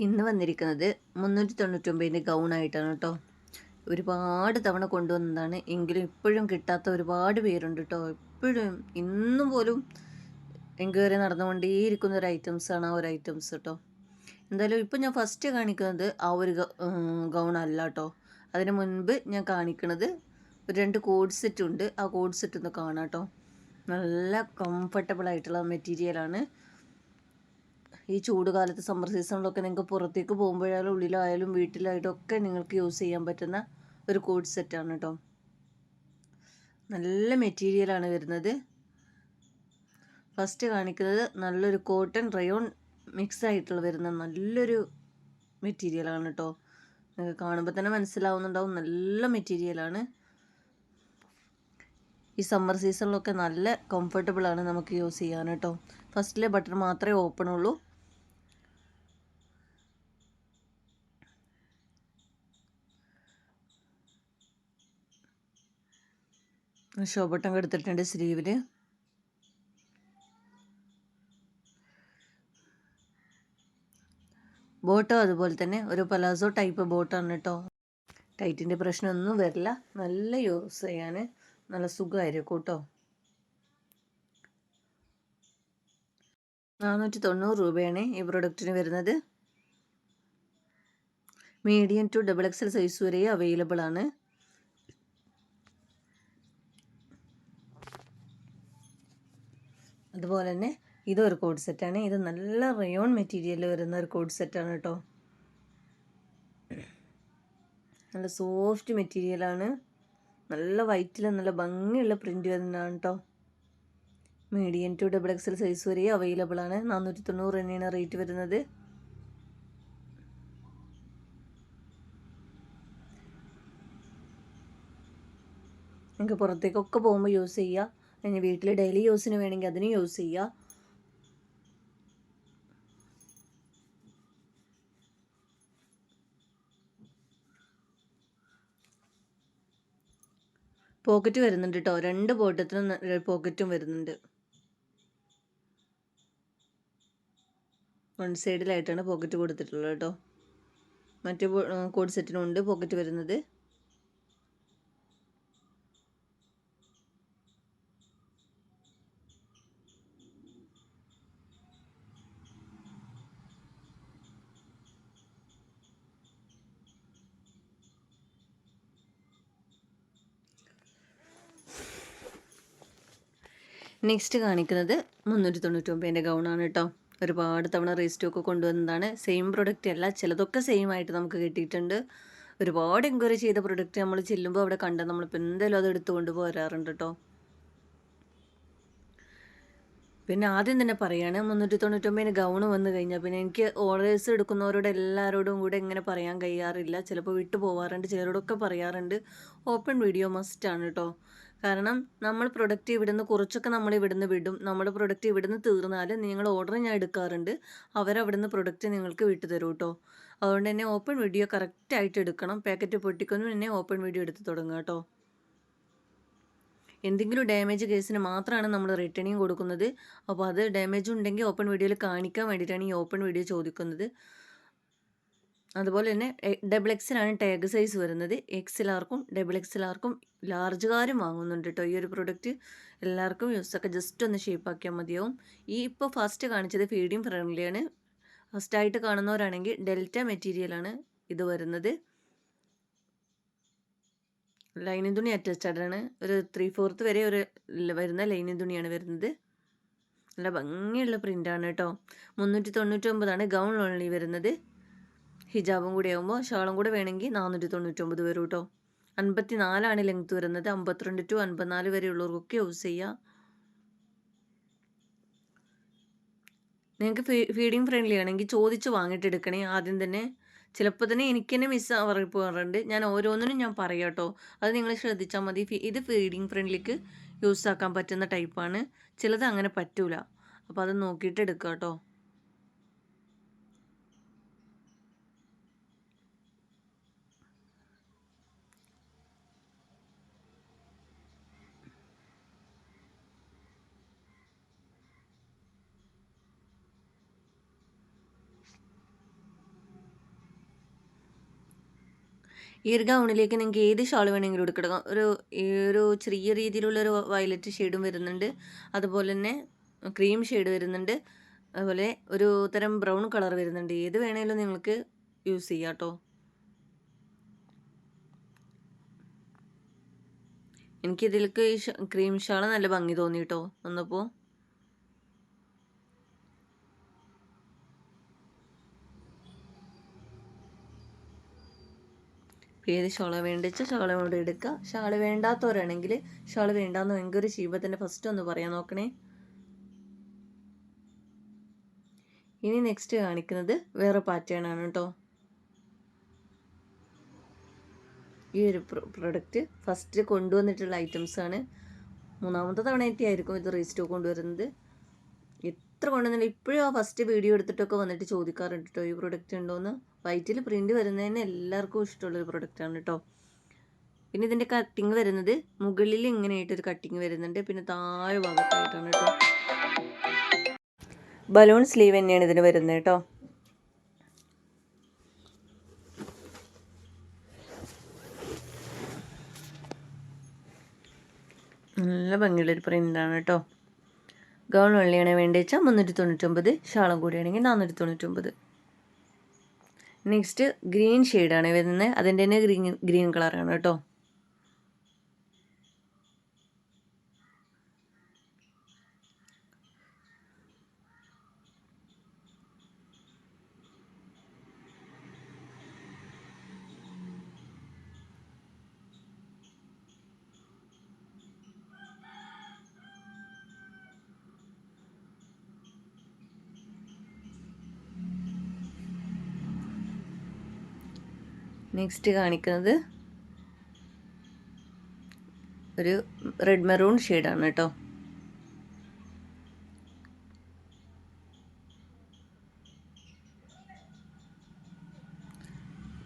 ഇന്ന് വന്നിരിക്കുന്നത് മുന്നൂറ്റി തൊണ്ണൂറ്റൊമ്പതിന്റെ ഗൗണായിട്ടാണ് കേട്ടോ. ഒരുപാട് തവണ കൊണ്ടുവന്നതാണ്. എങ്കിലും ഇപ്പോഴും കിട്ടാത്ത ഒരുപാട് പേരുണ്ട് കേട്ടോ. എപ്പോഴും ഇന്നും പോലും എൻക്വയറി നടന്നുകൊണ്ടേയിരിക്കുന്ന ഒരു ഐറ്റംസാണ് ആ ഒരു ഐറ്റംസ് കേട്ടോ. എന്തായാലും ഇപ്പം ഞാൻ ഫസ്റ്റ് കാണിക്കുന്നത് ആ ഒരു ഗൗൺ അല്ല കേട്ടോ. അതിന് മുൻപ് ഞാൻ കാണിക്കുന്നത് ഒരു രണ്ട് കോഡ് സെറ്റ് ഉണ്ട് ആ കോഡ് സെറ്റ് ഒന്ന് കാണാം കേട്ടോ. നല്ല കംഫർട്ടബിൾ ആയിട്ടുള്ള മെറ്റീരിയലാണ് ഈ ചൂട് കാലത്ത് സമ്മർ സീസണിലൊക്കെ നിങ്ങൾക്ക് പുറത്തേക്ക് പോകുമ്പോഴായാലും ഉള്ളിലായാലും വീട്ടിലായാലും ഒക്കെ നിങ്ങൾക്ക് യൂസ് ചെയ്യാൻ പറ്റുന്ന ഒരു കോഡ് സെറ്റാണ് കേട്ടോ നല്ല മെറ്റീരിയലാണ് വരുന്നത്. ഫസ്റ്റ് കാണിക്കുന്നത് നല്ലൊരു കോട്ടൺ റയോൺ മിക്സ് ആയിട്ടുള്ള വരുന്ന നല്ലൊരു മെറ്റീരിയലാണ് കേട്ടോ നിങ്ങൾക്ക് കാണുമ്പോൾ തന്നെ മനസ്സിലാവുന്നുണ്ടാവും നല്ല മെറ്റീരിയലാണ് ഈ സമ്മർ സീസണിലൊക്കെ നല്ല കംഫർട്ടബിളാണ് നമുക്ക് യൂസ് ചെയ്യാൻ കേട്ടോ ഫസ്റ്റിലെ ബട്ടൺ മാത്രമേ ഓപ്പൺ ഉള്ളൂ. ഷോ ബട്ടൺ സ്ലീവിൽ ബോട്ടോ അതുപോലെ തന്നെ ഒരു പലാസോ ടൈപ്പ് ബോട്ടാണ് കേട്ടോ. ടൈറ്റിന്റെ പ്രശ്നമൊന്നും വരില്ല. നല്ല യൂസ് ചെയ്യാൻ നല്ല സുഖമായിരിക്കും കേട്ടോ. നാനൂറ്റി തൊണ്ണൂറ് രൂപയാണ് ഈ പ്രൊഡക്റ്റിന് വരുന്നത്. Medium to double XL size വരെ അവൈലബിൾ ആണ്. അതുപോലെ തന്നെ ഇതൊരു കോഡ് സെറ്റാണ് ഇത് നല്ല റയോൺ മെറ്റീരിയൽ വരുന്ന ഒരു കോഡ് സെറ്റാണ് കേട്ടോ നല്ല സോഫ്റ്റ് മെറ്റീരിയലാണ് നല്ല വൈറ്റിൽ നല്ല ഭംഗിയുള്ള പ്രിന്റ് വരുന്നതാണ് കേട്ടോ medium to double XL size വരെ അവൈലബിൾ ആണ്. നാനൂറ്റി തൊണ്ണൂറ് തന്നെയാണ് റേറ്റ് വരുന്നത്. നിങ്ങൾക്ക് പുറത്തേക്കൊക്കെ പോകുമ്പോൾ യൂസ് ചെയ്യുക ഇനി വീട്ടിൽ ഡെയിലി യൂസിന് വേണമെങ്കിൽ അതിന് യൂസ് ചെയ്യുക പോക്കറ്റ് വരുന്നുണ്ട് കേട്ടോ രണ്ട് ബോട്ടത്തിനും പോക്കറ്റും വരുന്നുണ്ട്. വൺ സൈഡിലായിട്ടാണ് പോക്കറ്റ് കൊടുത്തിട്ടുള്ളത് കേട്ടോ മറ്റു കോഡ് സെറ്റിനും ഉണ്ട് പോക്കറ്റ് വരുന്നത്. നെക്സ്റ്റ് കാണിക്കുന്നത് മുന്നൂറ്റി തൊണ്ണൂറ്റൊമ്പതിന്റെ ഗൗണാണ് കേട്ടോ ഒരുപാട് തവണ റീസ്റ്റോക്ക് കൊണ്ടുവന്നതാണ്. സെയിം പ്രൊഡക്റ്റ് അല്ല ചിലതൊക്കെ സെയിം ആയിട്ട് നമുക്ക് കിട്ടിയിട്ടുണ്ട്. ഒരുപാട് എൻക്വയറി ചെയ്ത പ്രൊഡക്റ്റ് നമ്മൾ ചെല്ലുമ്പോൾ അവിടെ കണ്ട നമ്മളിപ്പോൾ എന്തായാലും അത് എടുത്തുകൊണ്ട് പോരാറുണ്ട് കേട്ടോ പിന്നെ ആദ്യം തന്നെ പറയുകയാണ് മുന്നൂറ്റി തൊണ്ണൂറ്റൊമ്പതിന് ഗൗണ് വന്നു കഴിഞ്ഞാൽ പിന്നെ എനിക്ക് ഓർഡേഴ്സ് എടുക്കുന്നവരോട് എല്ലാവരോടും കൂടെ ഇങ്ങനെ പറയാൻ കഴിയാറില്ല. ചിലപ്പോൾ വിട്ടു പോവാറുണ്ട് ചിലരോടൊക്കെ പറയാറുണ്ട്. ഓപ്പൺ വീഡിയോ മസ്റ്റാണ് കേട്ടോ കാരണം നമ്മൾ പ്രൊഡക്റ്റ് ഇവിടുന്ന് കുറച്ചൊക്കെ നമ്മൾ ഇവിടുന്ന് വിടും. നമ്മുടെ പ്രൊഡക്റ്റ് ഇവിടുന്ന് തീർന്നാൽ നിങ്ങൾ ഓർഡർ ഞാൻ എടുക്കാറുണ്ട്. അവരവിടുന്ന് പ്രൊഡക്റ്റ് നിങ്ങൾക്ക് വിട്ടു തരും കേട്ടോ അതുകൊണ്ട് തന്നെ ഓപ്പൺ വീഡിയോ കറക്റ്റായിട്ട് എടുക്കണം. പാക്കറ്റ് പൊട്ടിക്കൊന്നും തന്നെ ഓപ്പൺ വീഡിയോ എടുത്ത് തുടങ്ങുക കേട്ടോ എന്തെങ്കിലും ഡാമേജ് കേസിന് മാത്രമാണ് നമ്മൾ റിട്ടേണിങ് കൊടുക്കുന്നത്. അപ്പോൾ അത് ഡാമേജ് ഉണ്ടെങ്കിൽ ഓപ്പൺ വീഡിയോയിൽ കാണിക്കാൻ വേണ്ടിയിട്ടാണ് ഈ ഓപ്പൺ വീഡിയോ ചോദിക്കുന്നത്. അതുപോലെ തന്നെ ഡബിൾ എക്സിലാണ് ടാഗ് സൈസ് വരുന്നത്. എക്സിലാർക്കും ഡബിൾ എക്സിലാർക്കും ലാർജുകാരും വാങ്ങുന്നുണ്ട് കേട്ടോ ഈ ഒരു പ്രൊഡക്റ്റ് എല്ലാവർക്കും യൂസൊക്കെ ജസ്റ്റ് ഒന്ന് ഷേപ്പാക്കിയാൽ മതിയാവും. ഈ ഇപ്പോൾ ഫസ്റ്റ് കാണിച്ചത് ഫീഡിയും ഫ്രണ്ട്ലിയാണ് ഫസ്റ്റായിട്ട് കാണുന്നവരാണെങ്കിൽ ഡെൽറ്റ മെറ്റീരിയലാണ് ഇത് വരുന്നത്. ലൈനിങ് തുണി അറ്റാച്ചാണ് ഒരു ത്രീ ഫോർത്ത് വരെ ഒരു വരുന്ന ലൈനിങ് തുണിയാണ് വരുന്നത്. നല്ല ഭംഗിയുള്ള പ്രിന്റാണ് കേട്ടോ മുന്നൂറ്റി തൊണ്ണൂറ്റി ഒമ്പതാണ് ഗൗൺ ഓൺലി വരുന്നത്. ഹിജാബും കൂടി ആകുമ്പോൾ ഷാളും കൂടെ വേണമെങ്കിൽ നാനൂറ്റി തൊണ്ണൂറ്റൊമ്പത് വരും കേട്ടോ അൻപത്തി നാലാണ് ലെങ്ത് വരുന്നത്. അമ്പത്തിരണ്ട് ടു അൻപത്തിനാല് വരെയുള്ളവർക്കൊക്കെ യൂസ് ചെയ്യാം. നിങ്ങൾക്ക് ഫീഡിങ് ഫ്രണ്ട്ലി ആണെങ്കിൽ ചോദിച്ച് വാങ്ങിയിട്ട് എടുക്കണേ. ആദ്യം തന്നെ ചിലപ്പോൾ തന്നെ എനിക്ക് തന്നെ മിസ് ആവാറ് പോകാറുണ്ട്. ഞാൻ ഓരോന്നിനും ഞാൻ പറയാം കേട്ടോ അത് നിങ്ങൾ ശ്രദ്ധിച്ചാൽ മതി. ഇത് ഫീഡിങ് ഫ്രണ്ട്ലിക്ക് യൂസ് ആക്കാൻ പറ്റുന്ന ടൈപ്പാണ് ചിലത് അങ്ങനെ പറ്റൂല. അപ്പോൾ അത് നോക്കിയിട്ട് എടുക്കുക കേട്ടോ ഈ ഒരു ഗൗണിലേക്ക് നിങ്ങൾക്ക് ഏത് ഷാൾ വേണമെങ്കിലും എടുക്കണം ഒരു ഈ ഒരു ചെറിയ രീതിയിലുള്ള ഒരു വയലറ്റ് ഷെയ്ഡും വരുന്നുണ്ട്. അതുപോലെ തന്നെ ക്രീം ഷെയ്ഡ് വരുന്നുണ്ട്. അതുപോലെ ഒരു തരം ബ്രൗൺ കളർ വരുന്നുണ്ട്. ഏത് വേണമെങ്കിലും നിങ്ങൾക്ക് യൂസ് ചെയ്യാം കേട്ടോ. എനിക്കിതിലേക്ക് ഈ ക്രീം ഷാൾ നല്ല ഭംഗി തോന്നി കേട്ടോ. വന്നപ്പോൾ ഏത് ഷോള വേണ്ടിച്ച ഷോള കൊണ്ട് എടുക്കുക ഷാൾ വേണ്ടാത്തവരാണെങ്കിൽ ഷാൾ വേണ്ടാന്ന് ഭയങ്കര ശീപത്തിന്റെ ഫസ്റ്റ് ഒന്ന് പറയാൻ നോക്കണേ. ഇനി നെക്സ്റ്റ് കാണിക്കുന്നത് വേറെ പാറ്റേൺ ആണ് കേട്ടോ ഈ ഒരു പ്രൊഡക്റ്റ് ഫസ്റ്റ് കൊണ്ടുവന്നിട്ടുള്ള ഐറ്റംസ് ആണ്. മൂന്നാമത്തെ തവണ ആയിരിക്കും ഇത് റീസ്റ്റോക്ക് കൊണ്ടുവരുന്നത്. എത്ര കൊണ്ടുവന്നില്ല ഇപ്പോഴും ആ ഫസ്റ്റ് വീഡിയോ എടുത്തിട്ടൊക്കെ വന്നിട്ട് ചോദിക്കാറുണ്ട് കേട്ടോ ഈ പ്രൊഡക്റ്റ് ഉണ്ടോയെന്ന് വൈറ്റിൽ പ്രിന്റ് വരുന്നതിന് എല്ലാവർക്കും ഇഷ്ടമുള്ളൊരു പ്രൊഡക്റ്റാണ് കേട്ടോ പിന്നെ ഇതിന്റെ കട്ടിങ് വരുന്നത് മുകളിൽ ഇങ്ങനെയായിട്ടൊരു കട്ടിങ് വരുന്നുണ്ട്. പിന്നെ താഴെ ഭാഗത്തായിട്ടാണ് കേട്ടോ ബലൂൺ സ്ലീവ് തന്നെയാണ് ഇതിന് വരുന്നത് കേട്ടോ നല്ല ഭംഗിയുള്ളൊരു പ്രിന്റാണ് കേട്ടോ ഗൗൺ വെള്ളിയാണ് വേണ്ടി വെച്ചാൽ മുന്നൂറ്റി തൊണ്ണൂറ്റൊമ്പത് ഷാളം കൂടിയാണെങ്കിൽ നാനൂറ്റി തൊണ്ണൂറ്റൊമ്പത് നെക്സ്റ്റ് ഗ്രീൻ ഷെയ്ഡാണ് വരുന്നത് അതിന്റെ തന്നെ ഗ്രീൻ ഗ്രീൻ കളറാണ് കേട്ടോ. നെക്സ്റ്റ് കാണിക്കുന്നത് ഒരു റെഡ് മെറൂൺ ഷെയ്ഡാണ് കേട്ടോ.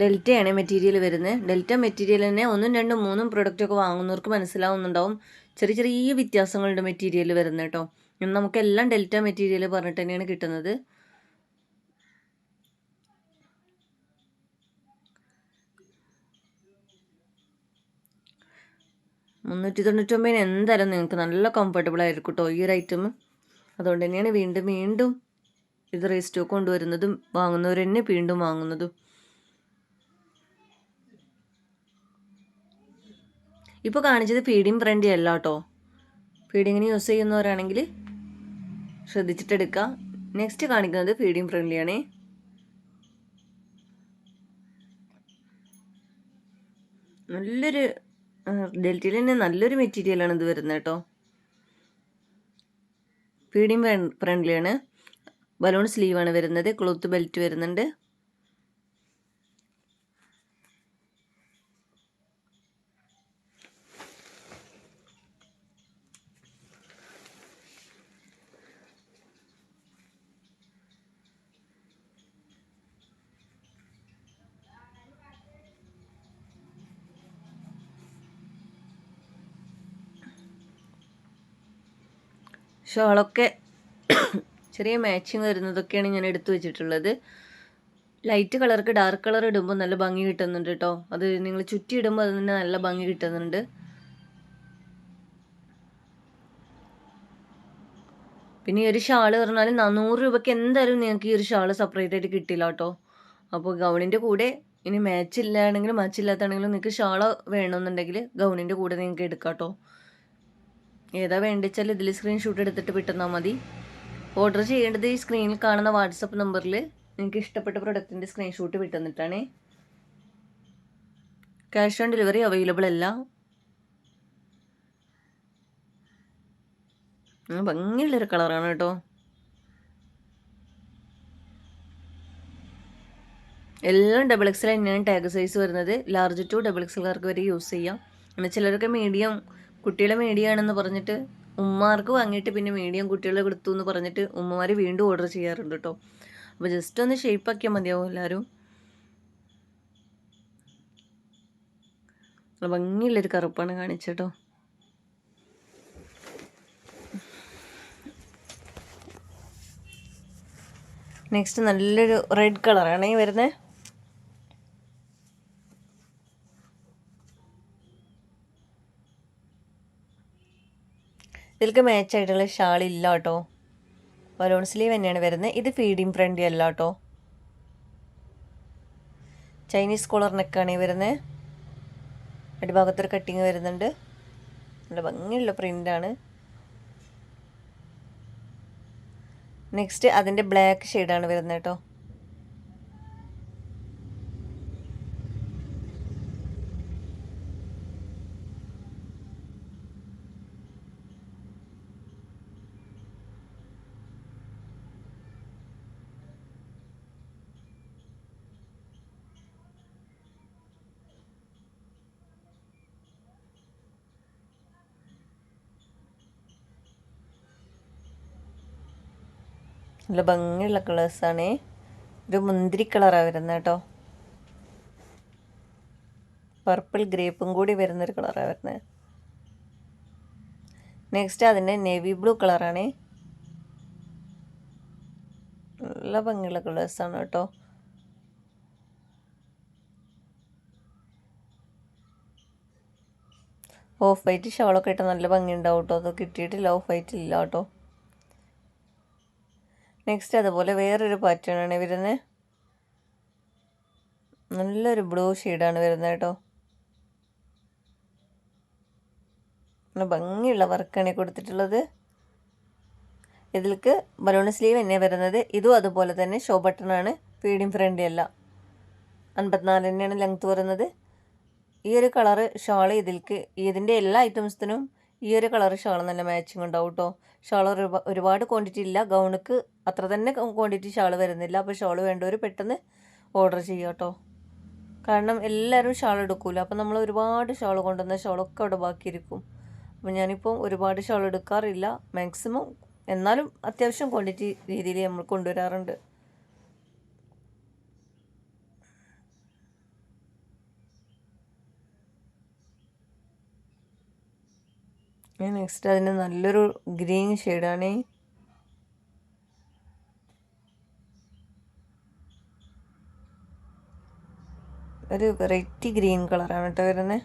ഡെൽറ്റയാണ് മെറ്റീരിയൽ വരുന്നത് ഡെൽറ്റ മെറ്റീരിയൽ തന്നെ ഒന്നും രണ്ടും മൂന്നും പ്രൊഡക്റ്റൊക്കെ വാങ്ങുന്നവർക്ക് മനസ്സിലാവുന്നുണ്ടാവും. ചെറിയ ചെറിയ വ്യത്യാസങ്ങളുടെ മെറ്റീരിയൽ വരുന്നത് കേട്ടോ. നമുക്കെല്ലാം ഡെൽറ്റ മെറ്റീരിയൽ പറഞ്ഞിട്ട് തന്നെയാണ് കിട്ടുന്നത്. മുന്നൂറ്റി തൊണ്ണൂറ്റൊമ്പതിന് എന്തായാലും നിങ്ങൾക്ക് നല്ല കംഫർട്ടബിൾ ആയിരിക്കും കേട്ടോ ഈ ഒരു ഐറ്റം അതുകൊണ്ട് തന്നെയാണ് വീണ്ടും വീണ്ടും ഇത് റീസ്റ്റോക്ക് കൊണ്ടുവരുന്നതും വാങ്ങുന്നവർ തന്നെ വീണ്ടും വാങ്ങുന്നതും. ഇപ്പോൾ കാണിച്ചത് ഫീഡിങ് ഫ്രണ്ട്ലി അല്ല കേട്ടോ ഫീഡിങ്ങിന് യൂസ് ചെയ്യുന്നവരാണെങ്കിൽ ശ്രദ്ധിച്ചിട്ടെടുക്കുക നെക്സ്റ്റ് കാണിക്കുന്നത് ഫീഡിങ് ഫ്രണ്ട്ലിയാണ് നല്ലൊരു ഡെൽറ്റയിൽ തന്നെ നല്ലൊരു മെറ്റീരിയലാണ് ഇത് വരുന്നത് കേട്ടോ. ഫീഡിങ് ഫ്രണ്ട്ലിയാണ് ബലൂൺ സ്ലീവാണ് വരുന്നത്. ക്ലോത്ത് ബെൽറ്റ് വരുന്നുണ്ട്. ഷോളൊക്കെ ചെറിയ മാച്ചിങ് വരുന്നതൊക്കെയാണ് ഞാൻ എടുത്തു വെച്ചിട്ടുള്ളത്. ലൈറ്റ് കളർക്ക് ഡാർക്ക് കളർ ഇടുമ്പോൾ നല്ല ഭംഗി കിട്ടുന്നുണ്ട് കേട്ടോ അത് നിങ്ങൾ ചുറ്റി ഇടുമ്പോൾ അതിന് നല്ല ഭംഗി കിട്ടുന്നുണ്ട്. പിന്നെ ഈ ഒരു ഷാൾ പറഞ്ഞാൽ നാനൂറ് രൂപയ്ക്ക് എന്തായാലും നിങ്ങൾക്ക് ഈ ഒരു ഷാൾ സെപ്പറേറ്റ് ആയിട്ട് കിട്ടില്ല കേട്ടോ അപ്പോൾ ഗൗണിന്റെ കൂടെ ഇനി മാച്ച് ഇല്ലാണെങ്കിലും മാച്ച് ഇല്ലാത്താണെങ്കിലും നിങ്ങൾക്ക് ഷാൾ വേണമെന്നുണ്ടെങ്കിൽ ഗൗണിന്റെ കൂടെ നിങ്ങൾക്ക് എടുക്കാം കേട്ടോ ഏതാ വേണ്ടിച്ചാൽ ഇതിൽ സ്ക്രീൻഷോട്ട് എടുത്തിട്ട് വിട്ടുന്നാൽ മതി. ഓർഡർ ചെയ്യേണ്ടത് ഈ സ്ക്രീനിൽ കാണുന്ന വാട്സപ്പ് നമ്പറിൽ നിങ്ങൾക്ക് ഇഷ്ടപ്പെട്ട പ്രൊഡക്റ്റിന്റെ സ്ക്രീൻഷോട്ട് വിട്ടുന്നിട്ടാണ്. ക്യാഷ് ഓൺ ഡെലിവറി അവൈലബിൾ അല്ല. ഭംഗിയുള്ളൊരു കളറാണ് കേട്ടോ. എല്ലാം ഡബിൾ എക്സൽ തന്നെയാണ് ടാഗ് സൈസ് വരുന്നത്. ലാർജ് ടു ഡബിൾ എക്സൽകാർക്ക് വരെ യൂസ് ചെയ്യാം. പിന്നെ ചിലരൊക്കെ മീഡിയം കുട്ടികളെ മീഡിയാണെന്ന് പറഞ്ഞിട്ട് ഉമ്മമാർക്ക് വാങ്ങിയിട്ട് പിന്നെ മീഡിയം കുട്ടികളെ കൊടുത്തു എന്ന് പറഞ്ഞിട്ട് ഉമ്മമാർ വീണ്ടും ഓർഡർ ചെയ്യാറുണ്ട് കേട്ടോ അപ്പോൾ ജസ്റ്റ് ഒന്ന് ഷേപ്പാക്കിയാൽ മതിയാവും എല്ലാവരും ഭംഗിയുള്ളൊരു കറുപ്പാണ് കാണിച്ചേട്ടോ നെക്സ്റ്റ് നല്ലൊരു റെഡ് കളറാണ് ഈ വരുന്നത് ഇതിലേക്ക് മാച്ച് ആയിട്ടുള്ള ഷാൾ ഇല്ല കേട്ടോ ബലൂൺ സ്ലീവ് തന്നെയാണ് വരുന്നത്. ഇത് ഫീഡിങ് ഫ്രണ്ട് അല്ല കേട്ടോ ചൈനീസ് കോളർ നെക്കാണ് ഈ വരുന്നത്. അടിഭാഗത്തൊരു കട്ടിങ് വരുന്നുണ്ട്. നല്ല ഭംഗിയുള്ള പ്രിന്റാണ് നെക്സ്റ്റ് അതിന്റെ ബ്ലാക്ക് ഷെയ്ഡാണ് വരുന്നത് കേട്ടോ നല്ല ഭംഗിയുള്ള കളേഴ്സാണ് ഒരു മുന്തിരി കളറാണ് വരുന്നത് കേട്ടോ. പർപ്പിൾ ഗ്രേപ്പും കൂടി വരുന്നൊരു കളറാണ് വരുന്നത് നെക്സ്റ്റ് അതിന്റെ നേവി ബ്ലൂ കളറാണ് നല്ല ഭംഗിയുള്ള കളേഴ്സാണ് കേട്ടോ. ഓഫ് വൈറ്റ് ഷോളൊക്കെ ഇട്ട് നല്ല ഭംഗി ഉണ്ടാവും കേട്ടോ. അത് കിട്ടിയിട്ടില്ല. ഓഫ് വൈറ്റ് ഇല്ല കേട്ടോ. നെക്സ്റ്റ് അതുപോലെ വേറൊരു പാറ്റേൺ ആണ് വരുന്നത് നല്ലൊരു ബ്ലൂ ഷെയ്ഡാണ് വരുന്നത് കേട്ടോ. നല്ല ഭംഗിയുള്ള വർക്കാണ് കൊടുത്തിട്ടുള്ളത്. ഇതിലേക്ക് ബലൂൺ സ്ലീവ് തന്നെ വരുന്നത്. ഇതും അതുപോലെ തന്നെ ഷോ ബട്ടണാണ് ഫീഡിങ് ഫ്രണ്ട് അല്ല. അൻപത്തിനാല് തന്നെയാണ് ലെങ്ത്ത് വരുന്നത്. ഈ ഒരു കളറ് ഷാൾ ഇതിലേക്ക് ഇതിന്റെ എല്ലാ ഐറ്റംസിനും ഈ ഒരു കളർ ഷാൾ നല്ല മാച്ചിങ് ഉണ്ടാവും കേട്ടോ ഷാൾ ഒരുപാട് ക്വാണ്ടിറ്റി ഇല്ല. ഗൗണുക്ക് അത്ര തന്നെ ക്വാണ്ടിറ്റി ഷാൾ വരുന്നില്ല. അപ്പോൾ ഷാൾ വേണ്ടവർ പെട്ടെന്ന് ഓർഡർ ചെയ്യുക കേട്ടോ കാരണം എല്ലാവരും ഷാൾ എടുക്കില്ല അപ്പോൾ നമ്മൾ ഒരുപാട് ഷാൾ കൊണ്ടുവന്ന ഷാളൊക്കെ അവിടെ ബാക്കിയിരിക്കും. അപ്പോൾ ഞാനിപ്പോൾ ഒരുപാട് ഷാൾ എടുക്കാറില്ല. മാക്സിമം എന്നാലും അത്യാവശ്യം ക്വാണ്ടിറ്റി രീതിയിൽ നമ്മൾ കൊണ്ടുവരാറുണ്ട്. നെക്സ്റ്റ് അതിന് നല്ലൊരു ഗ്രീൻ ഷെയ്ഡാണ് ഒരു വെറൈറ്റി ഗ്രീൻ കളറാണ് കേട്ടോ വരുന്നത്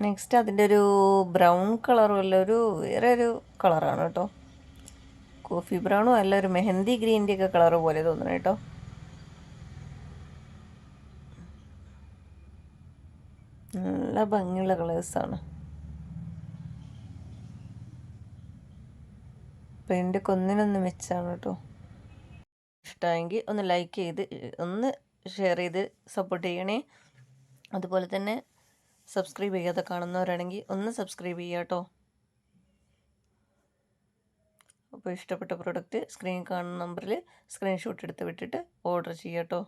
നെക്സ്റ്റ് അതിന്റെ ഒരു ബ്രൗൺ കളറുള്ള ഒരു വേറെ ഒരു കളറാണ് കേട്ടോ കോഫി ബ്രൗണും അല്ല ഒരു മെഹന്തി ഗ്രീന്റെ ഒക്കെ കളർ പോലെ തോന്നണം കേട്ടോ നല്ല ഭംഗിയുള്ള കളേഴ്സാണ് പെയിന്റ് കൊന്നിനൊന്ന് മെച്ചാണ് കേട്ടോ ഇഷ്ടമായെങ്കിൽ ഒന്ന് ലൈക്ക് ചെയ്ത് ഒന്ന് ഷെയർ ചെയ്ത് സപ്പോർട്ട് ചെയ്യണേ. അതുപോലെ തന്നെ സബ്സ്ക്രൈബ് ചെയ്യാതെ കാണുന്നവരാണെങ്കിൽ ഒന്ന് സബ്സ്ക്രൈബ് ചെയ്യാം കേട്ടോ അപ്പോൾ ഇഷ്ടപ്പെട്ട പ്രൊഡക്റ്റ് സ്ക്രീൻ കാണുന്ന നമ്പറിൽ സ്ക്രീൻഷോട്ട് എടുത്ത് വിട്ടിട്ട് ഓർഡർ ചെയ്യാം കേട്ടോ